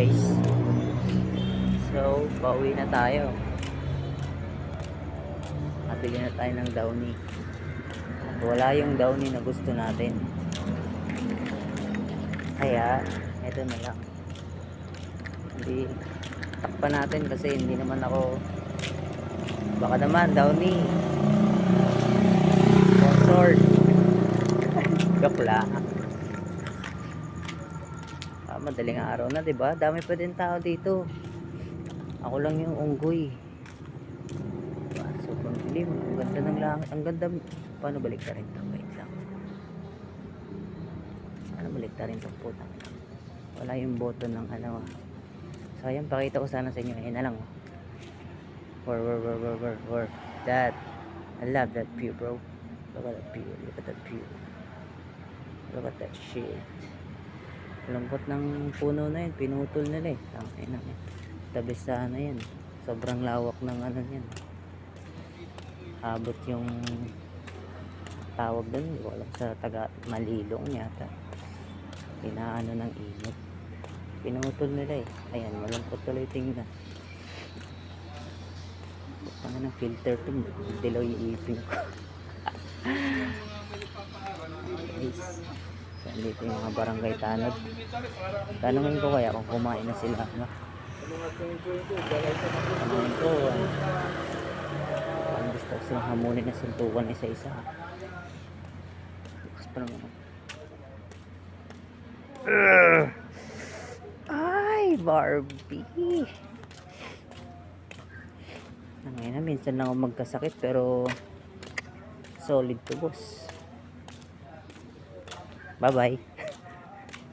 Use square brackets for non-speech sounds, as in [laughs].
guys. So, pauwi na tayo. Nabili na tayo ng downy. At wala yung downy na gusto natin. Kaya, eto na lang. Hindi, takpan natin kasi hindi naman ako baka naman downy sponsored [laughs] joke lang madaling araw na 'di ba dami pa din tao dito ako lang yung unggoy diba? sobrang dilim ang ganda ng langit ang ganda paano balik rin to wait lang paano balik rin to putang wala yung button ng ano ah. sayang pakita ko sana sa inyo ayun na lang oh. Where, where, where, where, where? That. I love that view, bro. Look at that view. Look at that view. Look at that shit. Lambot ng puno na yun. Pinutol nila eh. Tangin na yan. Tabi sa ano yan. Sobrang lawak ng ano yan. Abot yung tawag doon. Hindi ko alam sa taga malilong yata. Inaano ng init. Pinutol nila eh. Ayan, malambot tuloy tingnan. Tanga ng filter to. Dilaw yung ipin ko. [laughs] So, dito yung mga barangay tanod. Tanungin ko kaya kung kumain na sila. No? Tanungin ko. Ano, ano gusto ko silang hamunin na suntukan isa-isa. Bukas pa naman. Ay, Barbie. Ngayon na, minsan lang ako magkasakit pero solid to boss. Bye-bye.